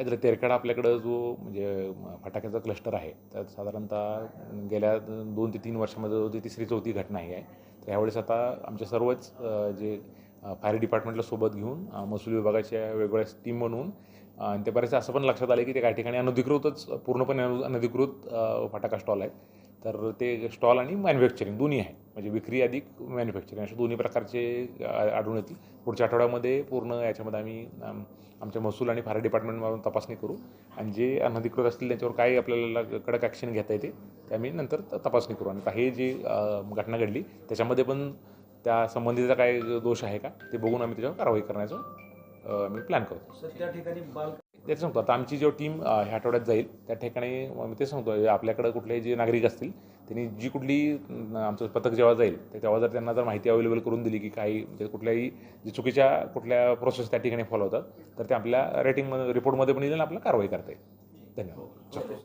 काय झालं तेरखेडा आपल्याकडं जो म्हणजे फटाक्याचा क्लस्टर आहे तर साधारणतः गेल्या दोन ते तीन वर्षामध्ये जो ती तिसरी चौथी घटना ही आहे. तर ह्यावेळेस आता आमच्या सर्वच जे फायर डिपार्टमेंटला सोबत घेऊन महसूल विभागाच्या वेगवेगळ्या टीम म्हणून आणि ते बरेचसे असं पण लक्षात आलं की ते काही ठिकाणी अनधिकृतच पूर्णपणे अनु अनधिकृत फटाका स्टॉल आहेत. तर ते स्टॉल आणि मॅन्युफॅक्चरिंग दोन्ही आहे म्हणजे विक्री अधिक मॅन्युफॅक्चरिंग असे दोन्ही प्रकारचे आढळून येतील. पुढच्या आठवड्यामध्ये पूर्ण याच्यामध्ये आम्ही आमच्या महसूल आणि फायर डिपार्टमेंटमधून तपासणी करू. आणि जे अनधिकृत असतील त्यांच्यावर काय आपल्याला कडक ॲक्शन घेता येते ते आम्ही नंतर त- तपासणी करू. आणि काही जी घटना घडली त्याच्यामध्ये पण त्या संबंधीचा काय दोष आहे का ते बघून आम्ही त्याच्यावर कारवाई करण्याचं आम्ही प्लॅन करतो. सर त्या ठिकाणी बाल तेच सांगतो. आता आमची जो टीम ह्या आठवड्यात जाईल त्या ठिकाणी मी ते सांगतो आपल्याकडं कुठले जे नागरिक असतील त्यांनी जी कुठली आमचं पथक जेव्हा जाईल ते तेव्हा जर त्यांना जर माहिती अवेलेबल करून दिली की काही म्हणजे कुठल्याही जे चुकीच्या कुठल्या प्रोसेस त्या ठिकाणी फॉलो होतात तर ते आपल्या रेटिंगमध्ये रिपोर्टमध्ये पण येईल आणि आपल्याला कारवाई करता येईल. धन्यवाद. हो.